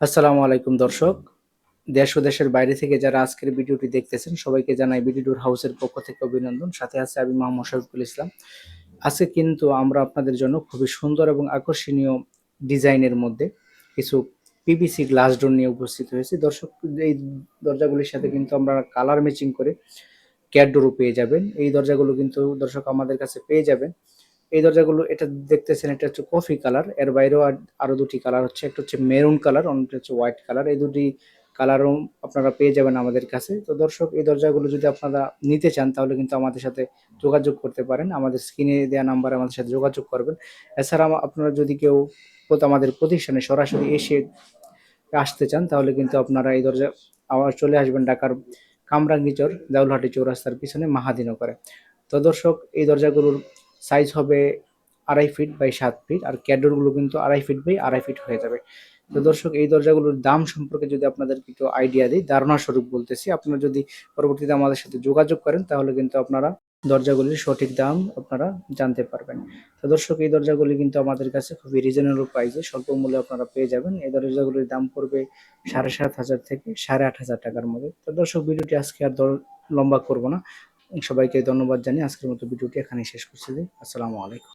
আসসালামু আলাইকুম দর্শক। দেশ ও দেশের বাইরে থেকে যারা আজকের ভিডিওটি দেখতেছেন, সবাইকে জানাই বিডিডুর হাউসের পক্ষ থেকে অভিনন্দন। সাথে আছে আমি মোহাম্মদ শফিকুল ইসলাম। আজকে কিন্তু আমরা আপনাদের জন্য খুবই সুন্দর এবং আকর্ষণীয় ডিজাইনের মধ্যে কিছু পিভিসি গ্লাস ডোর নিয়ে উপস্থিত হয়েছি। দর্শক, এই দরজাগুলির সাথে কিন্তু আমরা কালার ম্যাচিং করে ক্যাট ডোরও পেয়ে যাবেন। এই দরজাগুলো কিন্তু দর্শক আমাদের কাছে পেয়ে যাবেন। এই দরজাগুলো, এটা দেখতেছেন, এটা হচ্ছে কফি কালার। এর বাইরেও আর- আরও দুটি কালার হচ্ছে। একটা হচ্ছে মেরুন কালার, অন্যটা হচ্ছে হোয়াইট কালার। এই দুটি কালারও আপনারা পেয়ে যাবেন আমাদের কাছে। তো দর্শক, এই দরজাগুলো যদি আপনারা নিতে চান, তাহলে কিন্তু আমাদের সাথে যোগাযোগ করতে পারেন। আমাদের স্ক্রিনে দেওয়া নাম্বারে আমাদের সাথে যোগাযোগ করবেন। এছাড়া আপনারা যদি কেউ আমাদের প্রতিষ্ঠানে সরাসরি এসে আসতে চান, তাহলে কিন্তু আপনারা এই দরজা আবার চলে আসবেন ঢাকার কামরাঙ্গিচর, দেউলহাটি চৌরাস্তার পিছনে মাহাদিনগরে। তো দর্শক, এই দরজাগুলোর সাইজ হবে আড়াই ফিট বাই সাত ফিট আর ক্যাডোরগুলো কিন্তু আড়াই ফিট বাই আড়াই ফিট হয়ে যাবে। তো দর্শক এই দরজাগুলোর দাম সম্পর্কে যদি আপনাদের একটু আইডিয়া দিই ধারণা স্বরূপ বলতেছি আপনারা যদি পরবর্তীতে আমাদের সাথে যোগাযোগ করেন তাহলে কিন্তু আপনারা দরজাগুলির সঠিক দাম আপনারা জানতে পারবেন। তো দর্শক এই দরজাগুলি কিন্তু আমাদের কাছে খুবই রিজনেবল প্রাইসে স্বল্প মূল্যে আপনারা পেয়ে যাবেন। এই দরজাগুলির দাম পড়বে সাড়ে সাত হাজার থেকে সাড়ে আট হাজার টাকার মধ্যে। তো দর্শক ভিডিওটি আজকে আর লম্বা করব না। সবাইকে ধন্যবাদ জানিয়ে আজকের মতো ভিডিওটি এখানে শেষ করছি। আসসালামু আলাইকুম।